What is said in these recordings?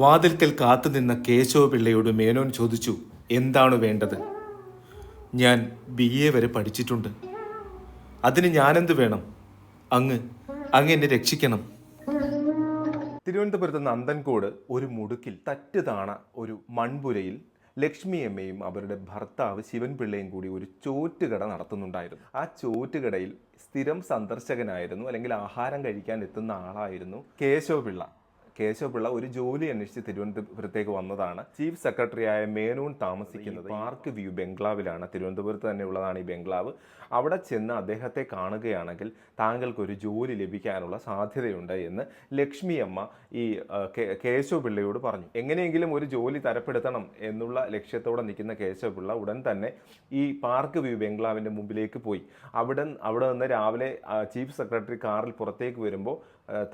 വാതിൽക്കൽ കാത്തുനിന്ന കേശവ പിള്ളയോട് മേനോൻ ചോദിച്ചു എന്താണ് വേണ്ടത്? ഞാൻ ബി എ വരെ പഠിച്ചിട്ടുണ്ട്. അതിന് ഞാനെന്ത് വേണം? അങ്ങ് അങ്ങ് എന്നെ രക്ഷിക്കണം. തിരുവനന്തപുരത്ത് നന്ദൻകോട് ഒരു മുടുക്കിൽ തറ്റുതാണ ഒരു മൺപുരയിൽ ലക്ഷ്മിയമ്മയും അവരുടെ ഭർത്താവ് ശിവൻപിള്ളയും കൂടി ഒരു ചോറ്റുകട നടത്തുന്നുണ്ടായിരുന്നു. ആ ചോറ്റുകടയിൽ സ്ഥിരം സന്ദർശകനായിരുന്നു അല്ലെങ്കിൽ ആഹാരം കഴിക്കാൻ എത്തുന്ന ആളായിരുന്നു കേശവപിള്ള. കേശവപിള്ള ഒരു ജോലി അന്വേഷിച്ച് തിരുവനന്തപുരത്തേക്ക് വന്നതാണ്. ചീഫ് സെക്രട്ടറിയായ മേനോൻ താമസിക്കുന്നത് പാർക്ക് വ്യൂ ബംഗ്ലാവിലാണ്. തിരുവനന്തപുരത്ത് തന്നെ ഉള്ളതാണ് ഈ ബംഗ്ലാവ്. അവിടെ ചെന്ന് അദ്ദേഹത്തെ കാണുകയാണെങ്കിൽ താങ്കൾക്ക് ഒരു ജോലി ലഭിക്കാനുള്ള സാധ്യതയുണ്ട് എന്ന് ലക്ഷ്മി അമ്മ ഈ കേശവപിള്ളയോട് പറഞ്ഞു. എങ്ങനെയെങ്കിലും ഒരു ജോലി തരപ്പെടുത്തണം എന്നുള്ള ലക്ഷ്യത്തോടെ നിൽക്കുന്ന കേശവപിള്ള ഉടൻ തന്നെ ഈ പാർക്ക് വ്യൂ ബംഗ്ലാവിന്റെ മുമ്പിലേക്ക് പോയി. അവിടെ അവിടെ നിന്ന് രാവിലെ ചീഫ് സെക്രട്ടറി കാറിൽ പുറത്തേക്ക് വരുമ്പോൾ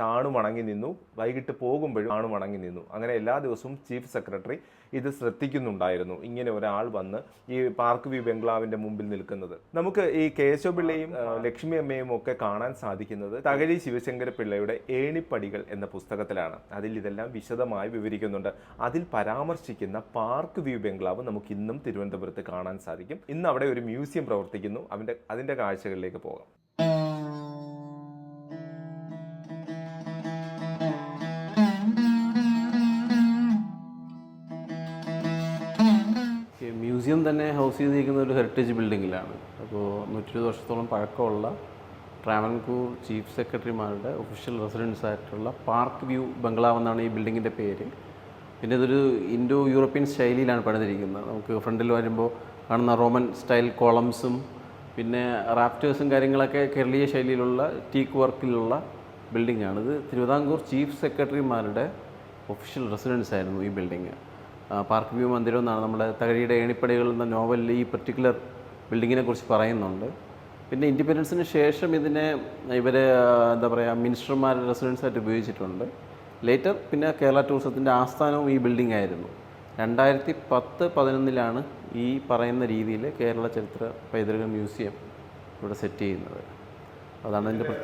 താണു മണങ്ങി നിന്നു. വൈകിട്ട് പോകുമ്പോഴും താണു മണങ്ങി നിന്നു. അങ്ങനെ എല്ലാ ദിവസവും ചീഫ് സെക്രട്ടറി ഇത് ശ്രദ്ധിക്കുന്നുണ്ടായിരുന്നു. ഇങ്ങനെ ഒരാൾ വന്ന് ഈ പാർക്ക് വ്യൂ ബംഗ്ലാവിന്റെ മുമ്പിൽ നിൽക്കുന്നത്. നമുക്ക് ഈ കേശവപിള്ളയും ലക്ഷ്മി അമ്മയും ഒക്കെ കാണാൻ സാധിക്കുന്നത് തകഴി ശിവശങ്കര പിള്ളയുടെ ഏണിപ്പടികൾ എന്ന പുസ്തകത്തിലാണ്. അതിൽ ഇതെല്ലാം വിശദമായി വിവരിക്കുന്നുണ്ട്. അതിൽ പരാമർശിക്കുന്ന പാർക്ക് വ്യൂ ബംഗ്ലാവ് നമുക്ക് ഇന്നും തിരുവനന്തപുരത്ത് കാണാൻ സാധിക്കും. ഇന്ന് അവിടെ ഒരു മ്യൂസിയം പ്രവർത്തിക്കുന്നു. അവന്റെ അതിന്റെ കാഴ്ചകളിലേക്ക് പോകാം. മ്യൂസിയം തന്നെ ഹൗസ് ചെയ്തിരിക്കുന്ന ഒരു ഹെറിറ്റേജ് ബിൽഡിങ്ങിലാണ്. അപ്പോൾ നൂറ്റി ഇരുപത് വർഷത്തോളം പഴക്കമുള്ള ട്രാവൻകൂർ ചീഫ് സെക്രട്ടറിമാരുടെ ഒഫീഷ്യൽ റെസിഡൻസ് ആയിട്ടുള്ള പാർക്ക് വ്യൂ ബംഗ്ലാവ് എന്നാണ് ഈ ബിൽഡിങ്ങിന്റെ പേര്. പിന്നെ ഇതൊരു ഇൻഡോ യൂറോപ്യൻ ശൈലിയിലാണ് പണിതിരിക്കുന്നത്. നമുക്ക് ഫ്രണ്ടിൽ വരുമ്പോൾ കാണുന്ന റോമൻ സ്റ്റൈൽ കോളംസും പിന്നെ റാപ്റ്റേഴ്സും കാര്യങ്ങളൊക്കെ കേരളീയ ശൈലിയിലുള്ള ടീക്ക് വർക്കിലുള്ള ബിൽഡിങ്ങാണ്. ഇത് തിരുവിതാംകൂർ ചീഫ് സെക്രട്ടറിമാരുടെ ഒഫീഷ്യൽ റെസിഡൻസ് ആയിരുന്നു ഈ ബിൽഡിങ്. പാർക്ക് വ്യൂ മന്ദിരം എന്നാണ് നമ്മുടെ തകഴിയുടെ ഏണിപ്പടികൾ എന്ന നോവലിൽ ഈ പെർട്ടിക്കുലർ ബിൽഡിങ്ങിനെ കുറിച്ച് പറയുന്നുണ്ട്. പിന്നെ ഇൻഡിപെൻഡൻസിന് ശേഷം ഇതിനെ ഇവർ എന്താ പറയുക മിനിസ്റ്റർമാരുടെ റെസിഡൻസ് ആയിട്ട് ഉപയോഗിച്ചിട്ടുണ്ട്. ലേറ്റർ പിന്നെ കേരള ടൂറിസത്തിന്റെ ആസ്ഥാനവും ഈ ബിൽഡിംഗ് ആയിരുന്നു. രണ്ടായിരത്തി പത്ത് പതിനൊന്നിലാണ് ഈ പറയുന്ന രീതിയിൽ കേരള ചരിത്ര പൈതൃക മ്യൂസിയം ഇവിടെ സെറ്റ് ചെയ്യുന്നത്. അതാണ് അതിന്റെ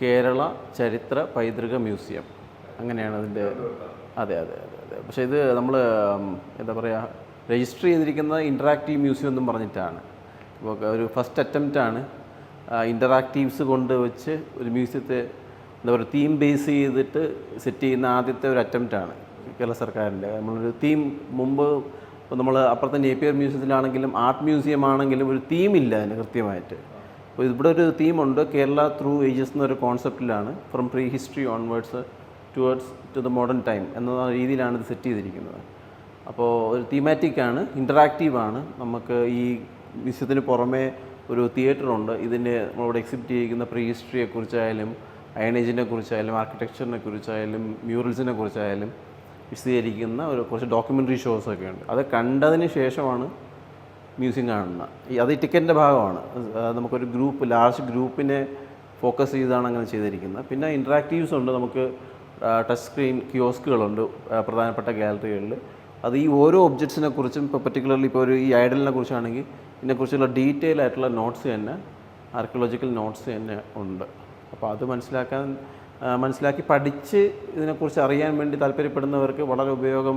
കേരള ചരിത്ര പൈതൃക മ്യൂസിയം അങ്ങനെയാണ് അതിന്റെ അതെ അതെ അതെ അതെ. പക്ഷേ ഇത് നമ്മൾ എന്താ പറയുക രജിസ്റ്റർ ചെയ്തിരിക്കുന്നത് ഇന്ററാക്റ്റീവ് മ്യൂസിയം എന്നും പറഞ്ഞിട്ടാണ്. ഇപ്പോൾ ഒരു ഫസ്റ്റ് അറ്റംപ്റ്റാണ് ഇന്ററാക്റ്റീവ്സ് കൊണ്ട് വെച്ച് ഒരു മ്യൂസിയത്തെ എന്താ പറയുക തീം ബേസ് ചെയ്തിട്ട് സെറ്റ് ചെയ്യുന്ന ആദ്യത്തെ ഒരു അറ്റംപ്റ്റാണ് കേരള സർക്കാരിന്റെ. നമ്മളൊരു തീം മുമ്പ് ഇപ്പോൾ നമ്മൾ അപ്പുറത്തെ നേപ്പിയർ മ്യൂസിയത്തിലാണെങ്കിലും ആർട്ട് മ്യൂസിയം ആണെങ്കിലും ഒരു തീമില്ല അതിന് കൃത്യമായിട്ട്. അപ്പോൾ ഇവിടെ ഒരു തീമുണ്ട് കേരള ത്രൂ ഏജസ് എന്നൊരു കോൺസെപ്റ്റിലാണ് from pre history onwards towards to the modern time എന്ന രീതിയിലാണ് ഇത് സെറ്റ് ചെയ്തിരിക്കുന്നത്. അപ്പോൾ ഒരു തീമാറ്റിക്കാണ് ഇന്ററാക്റ്റീവ് ആണ്. നമുക്ക് ഈ മ്യൂസിയത്തിന് പുറമേ ഒരു തിയേറ്ററുണ്ട് ഇതിന്റെ നമ്മളിവിടെ എക്സിബിറ്റ് ചെയ്യിക്കുന്ന പ്രീ ഹിസ്റ്ററിയെ കുറിച്ചായാലും അയണേജിനെ കുറിച്ചായാലും ആർക്കിടെക്ചറിനെ കുറിച്ചായാലും മ്യൂറൽസിനെ കുറിച്ചായാലും വിശദീകരിക്കുന്ന ഒരു കുറച്ച് ഡോക്യുമെന്ററി ഷോസൊക്കെ ഉണ്ട്. അത് കണ്ടതിന് ശേഷമാണ് മ്യൂസിയം കാണുന്നത്. അത് ഈ ടിക്കറ്റിന്റെ ഭാഗമാണ്. നമുക്കൊരു ഗ്രൂപ്പ് ലാർജ് ഗ്രൂപ്പിനെ ഫോക്കസ് ചെയ്താണ് അങ്ങനെ ചെയ്തിരിക്കുന്നത്. പിന്നെ ഇൻട്രാക്റ്റീവ്സ് ഉണ്ട്. നമുക്ക് ടച്ച് സ്ക്രീൻ കിയോസ്കുകളുണ്ട് പ്രധാനപ്പെട്ട ഗാലറികളിൽ അത് ഈ ഓരോ ഒബ്ജക്ട്സിനെ കുറിച്ചും ഇപ്പോൾ പെർട്ടിക്കുലർലി ഇപ്പോൾ ഒരു ഈ ഐഡലിനെ കുറിച്ചാണെങ്കിൽ ഇതിനെക്കുറിച്ചുള്ള ഡീറ്റെയിൽ ആയിട്ടുള്ള നോട്ട്സ് തന്നെ ആർക്കിയോളജിക്കൽ നോട്ട്സ് തന്നെ ഉണ്ട്. അപ്പോൾ അത് മനസ്സിലാക്കാൻ മനസ്സിലാക്കി പഠിച്ച് ഇതിനെക്കുറിച്ച് അറിയാൻ വേണ്ടി താല്പര്യപ്പെടുന്നവർക്ക് വളരെ ഉപയോഗം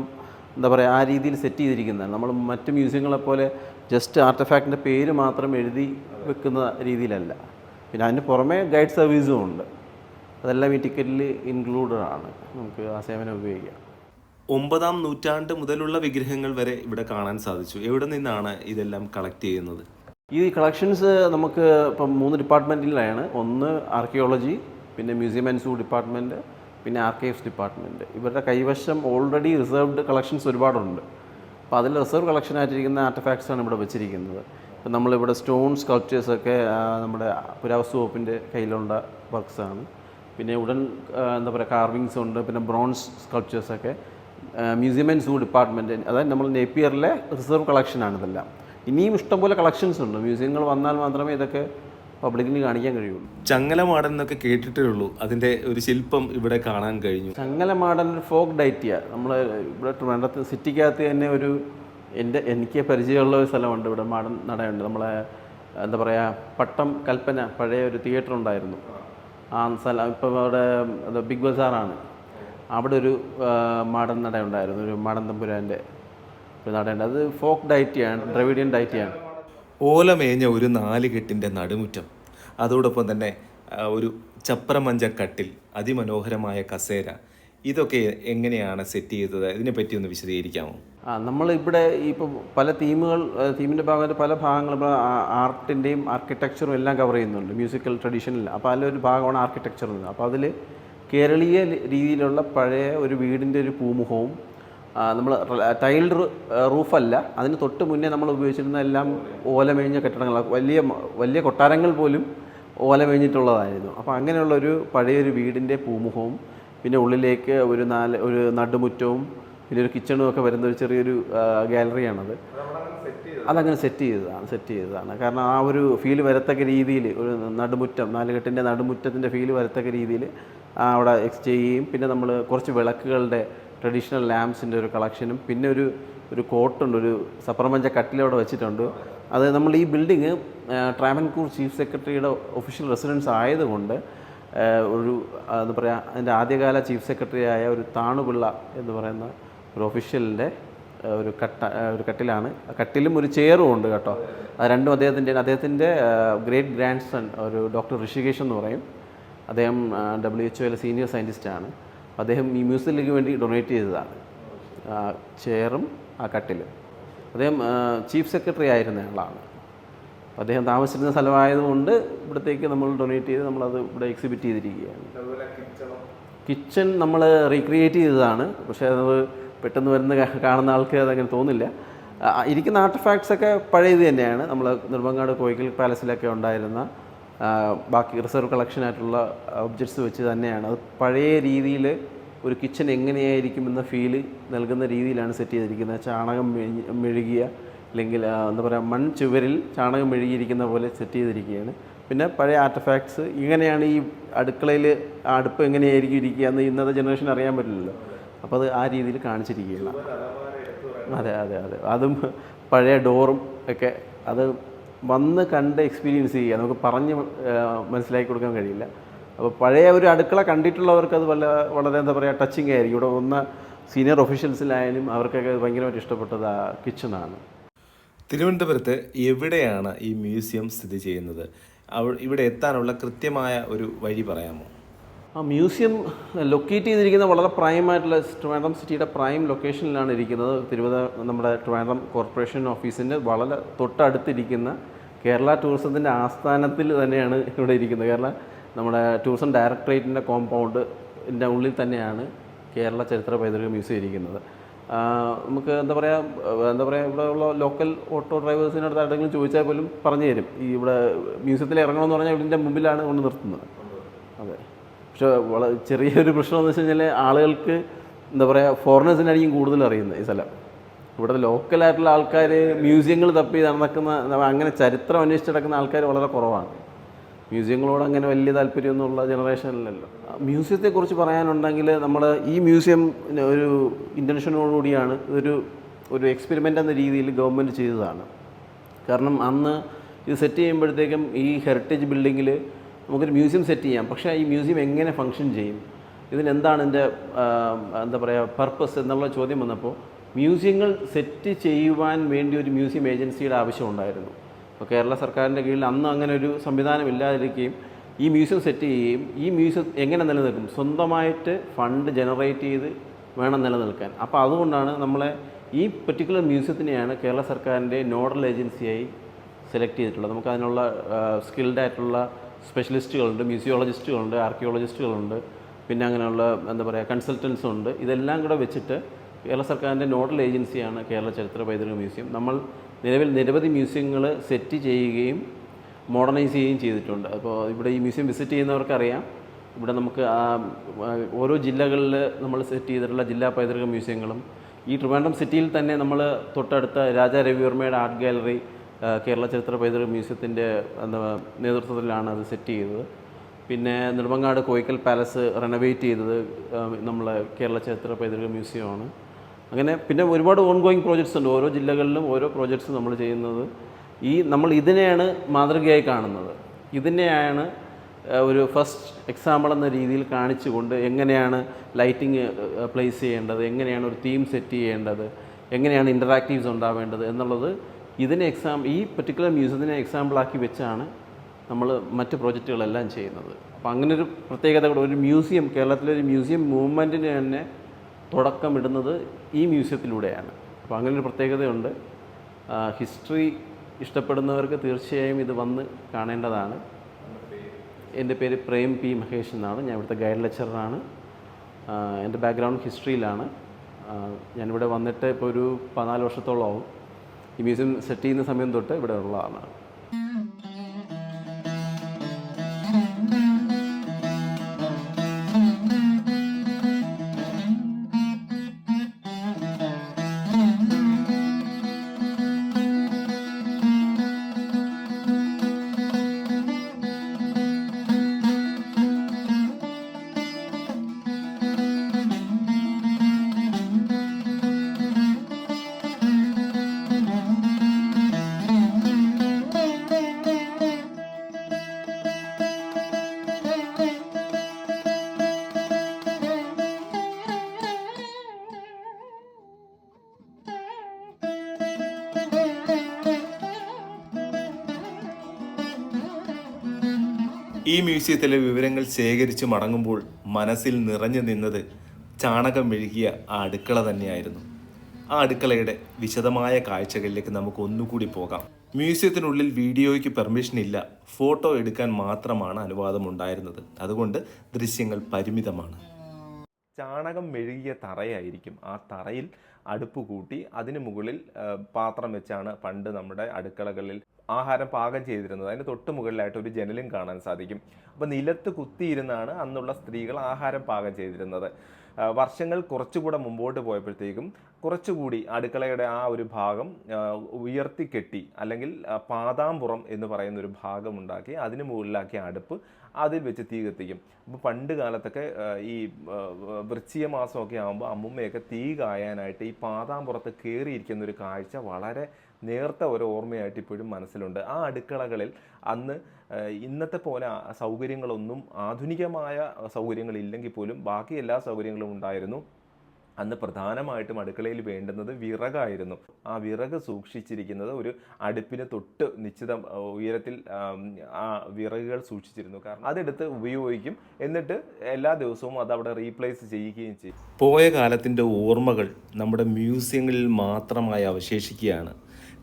എന്താ പറയുക ആ രീതിയിൽ സെറ്റ് ചെയ്തിരിക്കുന്നതാണ്. നമ്മൾ മറ്റ് മ്യൂസിയങ്ങളെ പോലെ ജസ്റ്റ് ആർട്ടഫാക്റ്റിന്റെ പേര് മാത്രം എഴുതി വെക്കുന്ന രീതിയിലല്ല. പിന്നെ അതിന് പുറമേ ഗൈഡ് സർവീസും ഉണ്ട്. അതെല്ലാം ഈ ടിക്കറ്റിൽ ഇൻക്ലൂഡഡ് ആണ്. നമുക്ക് ആ സേവനം ഉപയോഗിക്കാം. ഒമ്പതാം നൂറ്റാണ്ട് മുതലുള്ള വിഗ്രഹങ്ങൾ വരെ ഇവിടെ കാണാൻ സാധിച്ചു. എവിടെ നിന്നാണ് ഇതെല്ലാം കളക്ട് ചെയ്യുന്നത്? ഈ കളക്ഷൻസ് നമുക്ക് ഇപ്പം മൂന്ന് ഡിപ്പാർട്ട്മെന്റിലാണ് ഒന്ന് ആർക്കിയോളജി പിന്നെ മ്യൂസിയം ആൻഡ് സൂ ഡിപ്പാർട്ട്മെന്റ് പിന്നെ ആർക്കൈവ്സ് ഡിപ്പാർട്ട്മെന്റ് ഇവരുടെ കൈവശം ഓൾറെഡി റിസർവ്ഡ് കളക്ഷൻസ് ഒരുപാടുണ്ട്. അപ്പോൾ അതിൽ റിസർവ് കളക്ഷൻ ആയിട്ടിരിക്കുന്ന ആർട്ടിഫാക്ട്സ് ആണ് ഇവിടെ വെച്ചിരിക്കുന്നത്. ഇപ്പം നമ്മളിവിടെ സ്റ്റോൺ സ്കൾപ്ചേഴ്സൊക്കെ നമ്മുടെ പുരാവസ്തു വകുപ്പിന്റെ കയ്യിലുള്ള വർക്ക്സാണ് പിന്നെ ഉടൻ എന്താ പറയുക കാർവിങ്സ് ഉണ്ട് പിന്നെ ബ്രോൺസ് സ്കൾപ്ചേഴ്സൊക്കെ മ്യൂസിയം ആൻഡ് സൂ ഡിപ്പാർട്ട്മെന്റ് അതായത് നമ്മൾ നേപ്പിയറിലെ റിസർവ് കളക്ഷനാണ് ഇതെല്ലാം. ഇനിയും ഇഷ്ടംപോലെ കളക്ഷൻസ് ഉണ്ട്. മ്യൂസിയങ്ങൾ വന്നാൽ മാത്രമേ ഇതൊക്കെ പബ്ലിക്കിന് കാണിക്കാൻ കഴിയുള്ളൂ. ചങ്ങലമാടൻ എന്നൊക്കെ കേട്ടിട്ടേ ഉള്ളൂ അതിന്റെ ഒരു ശില്പം ഇവിടെ കാണാൻ കഴിഞ്ഞു. ചങ്ങലമാടൻ ഒരു ഫോക്ക് ഡൈറ്റിയ നമ്മൾ ഇവിടെ ട്രിവാൻഡ്രത്ത് സിറ്റിക്കകത്ത് തന്നെ ഒരു എന്റെ എനിക്ക് പരിചയമുള്ള ഒരു സ്ഥലമുണ്ട് ഇവിടെ മാടൻ നടയുണ്ട്. നമ്മളെ എന്താ പറയുക പട്ടം കൽപ്പന പഴയ ഒരു തിയേറ്റർ ഉണ്ടായിരുന്നു. ആ സ്ഥലം ഇപ്പോൾ അവിടെ ബിഗ് ബസാറാണ്. അവിടെ ഒരു മാടൻ നട ഉണ്ടായിരുന്നു ഒരു മാടൻ തമ്പുരാന്റെ ഒരു നടയുണ്ട് അത് ഫോക്ക് ഡയറ്റിയാണ് ദ്രവിഡിയൻ ഡയറ്റിയാണ്. ഓലമേഞ്ഞ ഒരു നാലുകെട്ടിന്റെ നടുമുറ്റം. അതോടൊപ്പം തന്നെ ഒരു ചപ്രമഞ്ച കട്ടിൽ അതിമനോഹരമായ കസേര. ഇതൊക്കെ എങ്ങനെയാണ് സെറ്റ് ചെയ്തത്? ഇതിനെപ്പറ്റി ഒന്ന് വിശദീകരിക്കാമോ? ആ നമ്മൾ ഇവിടെ ഇപ്പോൾ പല തീമുകൾ തീമിന്റെ ഭാഗമായിട്ട് പല ഭാഗങ്ങളും ആർട്ടിന്റെയും ആർക്കിടെക്ചറും എല്ലാം കവർ ചെയ്യുന്നുണ്ട്. മ്യൂസിക്കൽ ട്രഡീഷനിൽ. അപ്പോൾ ഒരു ഭാഗമാണ് ആർക്കിടെക്ചർ എന്ന്. അപ്പോൾ അതിൽ കേരളീയ രീതിയിലുള്ള പഴയ ഒരു വീടിന്റെ ഒരു പൂമുഖവും നമ്മൾ ടൈൽഡ് റൂഫല്ല. അതിന് തൊട്ട് മുന്നേ നമ്മൾ ഉപയോഗിച്ചിരുന്ന എല്ലാം ഓലമേഞ്ഞ കെട്ടിടങ്ങൾ വലിയ വലിയ കൊട്ടാരങ്ങൾ പോലും ഓലമേഞ്ഞിട്ടുള്ളതായിരുന്നു അപ്പോൾ അങ്ങനെയുള്ള ഒരു പഴയൊരു വീടിന്റെ പൂമുഖവും പിന്നെ ഉള്ളിലേക്ക് ഒരു നാല് ഒരു നടുമുറ്റവും ഒരു കിച്ചണും ഒക്കെ വരുന്ന ഒരു ചെറിയൊരു ഗാലറിയാണത്. അതങ്ങനെ സെറ്റ് ചെയ്തതാണ് സെറ്റ് ചെയ്തതാണ്. കാരണം ആ ഒരു ഫീൽ വരത്തക്ക രീതിയിൽ ഒരു നടുമുറ്റം നാലുകെട്ടിന്റെ നടുമുറ്റത്തിന്റെ ഫീൽ വരത്തക്ക രീതിയിൽ അവിടെ എക്സ് ചെയ്യുകയും പിന്നെ നമ്മൾ കുറച്ച് വിളക്കുകളുടെ ട്രഡീഷണൽ ലാംസിന്റെ ഒരു കളക്ഷനും പിന്നെ ഒരു ഒരു കോട്ടുണ്ട് ഒരു സപ്രമഞ്ച കട്ടിലവിടെ വെച്ചിട്ടുണ്ട്. അത് നമ്മൾ ഈ ബിൽഡിങ് ട്രാവൻകൂർ ചീഫ് സെക്രട്ടറിയുടെ ഒഫീഷ്യൽ റെസിഡൻസ് ആയതുകൊണ്ട് ഒരു എന്താ പറയുക അതിന്റെ ആദ്യകാല ചീഫ് സെക്രട്ടറിയായ ഒരു താണുപിള്ള എന്ന് പറയുന്ന ഒരു ഒഫീഷ്യലിന്റെ ഒരു കട്ട ഒരു കട്ടിലാണ്. കട്ടിലും ഒരു ചെയറും ഉണ്ട് കേട്ടോ. അത് രണ്ടും അദ്ദേഹത്തിന്റെ അദ്ദേഹത്തിന്റെ ഗ്രേറ്റ് ഗ്രാൻഡ് സൺ ഒരു ഡോക്ടർ ഋഷികേഷ് എന്ന് പറയും. അദ്ദേഹം ഡബ്ല്യു എച്ച് ഒയിലെ സീനിയർ സയന്റിസ്റ്റാണ് അദ്ദേഹം ഈ മ്യൂസിയത്തിലേക്ക് വേണ്ടി ഡൊണേറ്റ് ചെയ്തതാണ്. ചെയറും ആ കട്ടിലും. അദ്ദേഹം ചീഫ് സെക്രട്ടറി ആയിരുന്ന ആളാണ്. അദ്ദേഹം താമസിച്ചിരുന്ന സ്ഥലമായതുകൊണ്ട് ഇവിടത്തേക്ക് നമ്മൾ ഡൊണേറ്റ് ചെയ്ത് നമ്മളത് ഇവിടെ എക്സിബിറ്റ് ചെയ്തിരിക്കുകയാണ്. കിച്ചൺ നമ്മൾ റീക്രിയേറ്റ് ചെയ്തതാണ്. പക്ഷേ അത് പെട്ടെന്ന് വരുന്ന കാണുന്ന ആൾക്ക് അതങ്ങനെ തോന്നില്ല. ഇരിക്കുന്ന ഇരിക്കുന്ന ആർട്ടിഫാക്ട്സ് ഒക്കെ പഴയത് തന്നെയാണ്. നമ്മൾ നിർമ്മങ്ങാട് കോയിക്കൽ പാലസിലൊക്കെ ഉണ്ടായിരുന്ന ബാക്കി റിസർവ് കളക്ഷൻ ആയിട്ടുള്ള ഒബ്ജക്ട്സ് വെച്ച് തന്നെയാണ്. അത് പഴയ രീതിയിൽ ഒരു കിച്ചൺ എങ്ങനെയായിരിക്കും എന്ന ഫീൽ നൽകുന്ന രീതിയിലാണ് സെറ്റ് ചെയ്തിരിക്കുന്നത്. ചാണകം മെഴുകിയ അല്ലെങ്കിൽ എന്താ പറയുക മൺ ചുവരിൽ ചാണകം മെഴുകിയിരിക്കുന്ന പോലെ സെറ്റ് ചെയ്തിരിക്കുകയാണ്. പിന്നെ പഴയ ആർട്ടിഫാക്ട്സ് ഇങ്ങനെയാണ് ഈ അടുക്കളയിൽ അടുപ്പ് എങ്ങനെയായിരിക്കും ഇരിക്കുക എന്ന് ഇന്നത്തെ ജനറേഷൻ അറിയാൻ പറ്റില്ലല്ലോ. അപ്പോൾ അത് ആ രീതിയിൽ കാണിച്ചിരിക്കുകയാണ്. അതെ അതെ അതെ. അതും പഴയ ഡോറും ഒക്കെ അത് വന്ന് കണ്ട് എക്സ്പീരിയൻസ് ചെയ്യുക. നമുക്ക് പറഞ്ഞ് മനസ്സിലാക്കി കൊടുക്കാൻ കഴിയില്ല. അപ്പോൾ പഴയ ഒരു അടുക്കള കണ്ടിട്ടുള്ളവർക്ക് അത് വല്ല വളരെ എന്താ പറയുക ടച്ചിങ് ആയിരിക്കും. ഇവിടെ വന്ന സീനിയർ ഒഫീഷ്യൽസിലായാലും അവർക്കൊക്കെ ഭയങ്കരമായിട്ട് ഇഷ്ടപ്പെട്ടത് ആ കിച്ചണാണ് തിരുവനന്തപുരത്ത് എവിടെയാണ് ഈ മ്യൂസിയം സ്ഥിതി ചെയ്യുന്നത്? ഇവിടെ എത്താനുള്ള കൃത്യമായ ഒരു വഴി പറയാമോ? ആ മ്യൂസിയം ലൊക്കേറ്റ് ചെയ്തിരിക്കുന്ന വളരെ പ്രൈം ആയിട്ടുള്ള ട്രിവാൻഡ്രം സിറ്റിയുടെ പ്രൈം ലൊക്കേഷനിലാണ് ഇരിക്കുന്നത്. തിരുവനന്തപുരം നമ്മുടെ ട്രിവാൻഡ്രം കോർപ്പറേഷൻ ഓഫീസിന്റെ വളരെ തൊട്ടടുത്തിരിക്കുന്ന കേരള ടൂറിസത്തിന്റെ ആസ്ഥാനത്തിൽ തന്നെയാണ് ഇവിടെ ഇരിക്കുന്നത്. കേരള നമ്മുടെ ടൂറിസം ഡയറക്ടറേറ്റിന്റെ കോമ്പൗണ്ടിന്റെ ഉള്ളിൽ തന്നെയാണ് കേരള ചരിത്ര പൈതൃക മ്യൂസിയം ഇരിക്കുന്നത്. നമുക്ക് എന്താ പറയുക എന്താ പറയുക ഇവിടെ ഉള്ള ലോക്കൽ ഓട്ടോ ഡ്രൈവേഴ്സിനടുത്ത് ആരെങ്കിലും ചോദിച്ചാൽ പോലും പറഞ്ഞു തരും. ഈ ഇവിടെ മ്യൂസിയത്തിൽ ഇറങ്ങണമെന്ന് പറഞ്ഞാൽ ഇതിന്റെ മുമ്പിലാണ് കൊണ്ട് നിർത്തുന്നത്. പക്ഷേ വളരെ ചെറിയൊരു പ്രശ്നം എന്ന് വെച്ച് കഴിഞ്ഞാൽ ആളുകൾക്ക് എന്താ പറയുക ഫോറിനേഴ്സിനായിരിക്കും കൂടുതൽ അറിയുന്നത് ഈ സ്ഥലം. ഇവിടുത്തെ ലോക്കലായിട്ടുള്ള ആൾക്കാർ മ്യൂസിയങ്ങൾ തപ്പി നടക്കുന്ന അങ്ങനെ ചരിത്രം അന്വേഷിച്ച് നടക്കുന്ന ആൾക്കാർ വളരെ കുറവാണ്. മ്യൂസിയങ്ങളോട് അങ്ങനെ വലിയ താല്പര്യമൊന്നുമുള്ള ജനറേഷനിലല്ലോ മ്യൂസിയത്തെക്കുറിച്ച് പറയാനുണ്ടെങ്കിൽ നമ്മൾ ഈ മ്യൂസിയം ഒരു ഇന്റൻഷനോടുകൂടിയാണ് ഇതൊരു ഒരു എക്സ്പെരിമെന്റ് എന്ന രീതിയിൽ ഗവൺമെന്റ് ചെയ്തതാണ്. കാരണം അന്ന് ഇത് സെറ്റ് ചെയ്യുമ്പോഴത്തേക്കും ഈ ഹെറിറ്റേജ് ബിൽഡിങ്ങിൽ നമുക്കൊരു മ്യൂസിയം സെറ്റ് ചെയ്യാം. പക്ഷേ ഈ മ്യൂസിയം എങ്ങനെ ഫങ്ഷൻ ചെയ്യും? ഇതിനെന്താണ് എന്റെ എന്താ പറയുക പർപ്പസ് എന്നുള്ള ചോദ്യം വന്നപ്പോൾ മ്യൂസിയങ്ങൾ സെറ്റ് ചെയ്യുവാൻ വേണ്ടി ഒരു മ്യൂസിയം ഏജൻസിയുടെ ആവശ്യമുണ്ടായിരുന്നു അപ്പോൾ കേരള സർക്കാരിന്റെ കീഴിൽ അന്ന് അങ്ങനെ ഒരു സംവിധാനം ഇല്ലാതിരിക്കുകയും ഈ മ്യൂസിയം സെറ്റ് ചെയ്യുകയും ഈ മ്യൂസിയം എങ്ങനെ നിലനിൽക്കും? സ്വന്തമായിട്ട് ഫണ്ട് ജനറേറ്റ് ചെയ്ത് വേണം നിലനിൽക്കാൻ. അപ്പോൾ അതുകൊണ്ടാണ് നമ്മളെ ഈ പെർട്ടിക്കുലർ മ്യൂസിയത്തിനെയാണ് കേരള സർക്കാരിന്റെ നോഡൽ ഏജൻസിയായി സെലക്ട് ചെയ്തിട്ടുള്ളത്. നമുക്ക് അതിനുള്ള സ്കിൽഡ് സ്പെഷ്യലിസ്റ്റുകളുണ്ട് മ്യൂസിയോളജിസ്റ്റുകളുണ്ട് ആർക്കിയോളജിസ്റ്റുകളുണ്ട് പിന്നെ അങ്ങനെയുള്ള എന്താ പറയുക കൺസൾട്ടൻസും ഉണ്ട് ഇതെല്ലാം കൂടെ വെച്ചിട്ട് കേരള സർക്കാരിന്റെ നോഡൽ ഏജൻസിയാണ് കേരള ചരിത്ര പൈതൃക മ്യൂസിയം. നമ്മൾ നിലവിൽ നിരവധി മ്യൂസിയങ്ങൾ സെറ്റ് ചെയ്യുകയും മോഡേണൈസ് ചെയ്യുകയും ചെയ്തിട്ടുണ്ട്. അപ്പോൾ ഇവിടെ ഈ മ്യൂസിയം വിസിറ്റ് ചെയ്യുന്നവർക്കറിയാം. ഇവിടെ നമുക്ക് ഓരോ ജില്ലകളിൽ നമ്മൾ സെറ്റ് ചെയ്തിട്ടുള്ള ജില്ലാ പൈതൃക മ്യൂസിയങ്ങളും ഈ ട്രിവാൻഡ്രം സിറ്റിയിൽ തന്നെ നമ്മൾ തൊട്ടടുത്ത രാജാ രവിവർമ്മയുടെ ആർട്ട് ഗാലറി കേരള ചരിത്ര പൈതൃക മ്യൂസിയത്തിന്റെ എന്താ നേതൃത്വത്തിലാണ് അത് സെറ്റ് ചെയ്തത്. പിന്നെ നെടുമങ്ങാട് കോയിക്കൽ പാലസ് റെനോവേറ്റ് ചെയ്തത് നമ്മളെ കേരള ചരിത്ര പൈതൃക മ്യൂസിയമാണ്. അങ്ങനെ പിന്നെ ഒരുപാട് ഓൺ ഗോയിങ് പ്രോജക്ട്സ് ഉണ്ട്. ഓരോ ജില്ലകളിലും ഓരോ പ്രോജക്ട്സ് നമ്മൾ ചെയ്യുന്നത്. ഈ നമ്മൾ ഇതിനെയാണ് മാതൃകയായി കാണുന്നത്. ഇതിനെയാണ് ഒരു ഫസ്റ്റ് എക്സാമ്പിൾ എന്ന രീതിയിൽ കാണിച്ചുകൊണ്ട് എങ്ങനെയാണ് ലൈറ്റിംഗ് പ്ലേസ് ചെയ്യേണ്ടത് എങ്ങനെയാണ് ഒരു തീം സെറ്റ് ചെയ്യേണ്ടത് എങ്ങനെയാണ് ഇന്ററാക്റ്റീവ്സ് ഉണ്ടാവേണ്ടത് എന്നുള്ളത് ഇതിനെ എക്സാം ഈ പെർട്ടിക്കുലർ മ്യൂസിയത്തിനെ എക്സാമ്പിളാക്കി വെച്ചാണ് നമ്മൾ മറ്റ് പ്രോജക്റ്റുകളെല്ലാം ചെയ്യുന്നത്. അപ്പോൾ അങ്ങനെ ഒരു പ്രത്യേകത കൂടെ ഒരു മ്യൂസിയം കേരളത്തിലെ ഒരു മ്യൂസിയം മൂവ്മെന്റിന് തന്നെ തുടക്കമിടുന്നത് ഈ മ്യൂസിയത്തിലൂടെയാണ് അപ്പോൾ അങ്ങനെ ഒരു പ്രത്യേകതയുണ്ട് ഹിസ്റ്ററി ഇഷ്ടപ്പെടുന്നവർക്ക് തീർച്ചയായും ഇത് വന്ന് കാണേണ്ടതാണ്. എന്റെ പേര് പ്രേം പി മഹേഷ് എന്നാണ്. ഞാൻ ഇവിടുത്തെ ഗൈഡ് ലെക്ചറാണ് എന്റെ ബാക്ക്ഗ്രൗണ്ട് ഹിസ്റ്ററിയിലാണ് ഞാനിവിടെ വന്നിട്ട് ഇപ്പോൾ ഒരു പതിനാല് വർഷത്തോളമാവും ഈ മ്യൂസിയം സെറ്റ് ചെയ്യുന്ന സമയം തൊട്ട് ഇവിടെ ഉള്ളതാണ്. ഈ മ്യൂസിയത്തിലെ വിവരങ്ങൾ ശേഖരിച്ച് മടങ്ങുമ്പോൾ മനസ്സിൽ നിറഞ്ഞു നിന്നത് ചാണകം മെഴുകിയ ആ അടുക്കള തന്നെയായിരുന്നു. ആ അടുക്കളയുടെ വിശദമായ കാഴ്ചകളിലേക്ക് നമുക്ക് ഒന്നുകൂടി പോകാം. മ്യൂസിയത്തിനുള്ളിൽ വീഡിയോയ്ക്ക് പെർമിഷൻ ഇല്ല. ഫോട്ടോ എടുക്കാൻ മാത്രമാണ് അനുവാദം ഉണ്ടായിരുന്നത് അതുകൊണ്ട് ദൃശ്യങ്ങൾ പരിമിതമാണ്. ചാണകം മെഴുകിയ തറയായിരിക്കും. ആ തറയിൽ അടുപ്പ് കൂട്ടി അതിന് മുകളിൽ പാത്രം വെച്ചാണ് പണ്ട് നമ്മുടെ അടുക്കളകളിൽ ആഹാരം പാകം ചെയ്തിരുന്നത്. അതിന് തൊട്ട് മുകളിലായിട്ട് ഒരു ജനലും കാണാൻ സാധിക്കും. അപ്പോൾ നിലത്ത് കുത്തിയിരുന്നാണ് അന്നുള്ള സ്ത്രീകൾ ആഹാരം പാകം ചെയ്തിരുന്നത്. വർഷങ്ങൾ കുറച്ചുകൂടെ മുമ്പോട്ട് പോയപ്പോഴത്തേക്കും കുറച്ചുകൂടി അടുക്കളയുടെ ആ ഒരു ഭാഗം ഉയർത്തി ഉയർത്തിക്കെട്ടി അല്ലെങ്കിൽ പാതാമ്പുറം എന്ന് പറയുന്ന ഒരു ഭാഗം ഉണ്ടാക്കി അതിന് മുകളിലാക്കിയ അടുപ്പ് അതിൽ വെച്ച് തീ കത്തിക്കും. അപ്പോൾ പണ്ട് കാലത്തൊക്കെ ഈ വൃശ്ചിക മാസമൊക്കെ ആകുമ്പോൾ അമ്മുമ്മയൊക്കെ തീ കായാനായിട്ട് ഈ പാതാമ്പുറത്ത് കയറിയിരിക്കുന്ന ഒരു കാഴ്ച വളരെ നേർത്ത ഒരു ഓർമ്മയായിട്ട് ഇപ്പോഴും മനസ്സിലുണ്ട്. ആ അടുക്കളകളിൽ അന്ന് ഇന്നത്തെ പോലെ സൗകര്യങ്ങളൊന്നും ആധുനികമായ സൗകര്യങ്ങളില്ലെങ്കിൽ പോലും ബാക്കി എല്ലാ സൗകര്യങ്ങളും ഉണ്ടായിരുന്നു. അന്ന് പ്രധാനമായിട്ടും അടുക്കളയിൽ വേണ്ടുന്നത് വിറകായിരുന്നു. ആ വിറക് സൂക്ഷിച്ചിരിക്കുന്നത് ഒരു അടുപ്പിന് തൊട്ട് നിശ്ചിത ഉയരത്തിൽ ആ വിറകുകൾ സൂക്ഷിച്ചിരുന്നു. കാരണം അതെടുത്ത് ഉപയോഗിക്കും. എന്നിട്ട് എല്ലാ ദിവസവും അത് അവിടെ റീപ്ലേസ് ചെയ്യുകയും ചെയ്യും. പോയ കാലത്തിന്റെ ഓർമ്മകൾ നമ്മുടെ മ്യൂസിയങ്ങളിൽ മാത്രമായി അവശേഷിക്കുകയാണ്.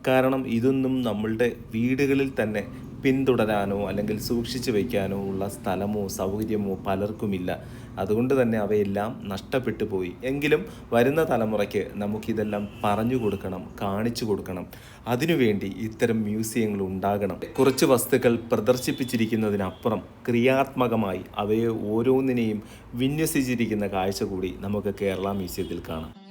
കാരണം ഇതൊന്നും നമ്മളുടെ വീടുകളിൽ തന്നെ പിന്തുടരാനോ അല്ലെങ്കിൽ സൂക്ഷിച്ചു വയ്ക്കാനോ ഉള്ള സ്ഥലമോ സൗകര്യമോ പലർക്കുമില്ല. അതുകൊണ്ട് തന്നെ അവയെല്ലാം നഷ്ടപ്പെട്ടു പോയി. എങ്കിലും വരുന്ന തലമുറയ്ക്ക് നമുക്കിതെല്ലാം പറഞ്ഞു കൊടുക്കണം കാണിച്ചു കൊടുക്കണം. അതിനുവേണ്ടി ഇത്തരം മ്യൂസിയങ്ങൾ ഉണ്ടാകണം. കുറച്ച് വസ്തുക്കൾ പ്രദർശിപ്പിച്ചിരിക്കുന്നതിനപ്പുറം ക്രിയാത്മകമായി അവയെ ഓരോന്നിനെയും വിന്യസിച്ചിരിക്കുന്ന കാഴ്ച കൂടി നമുക്ക് കേരള മ്യൂസിയത്തിൽ കാണാം.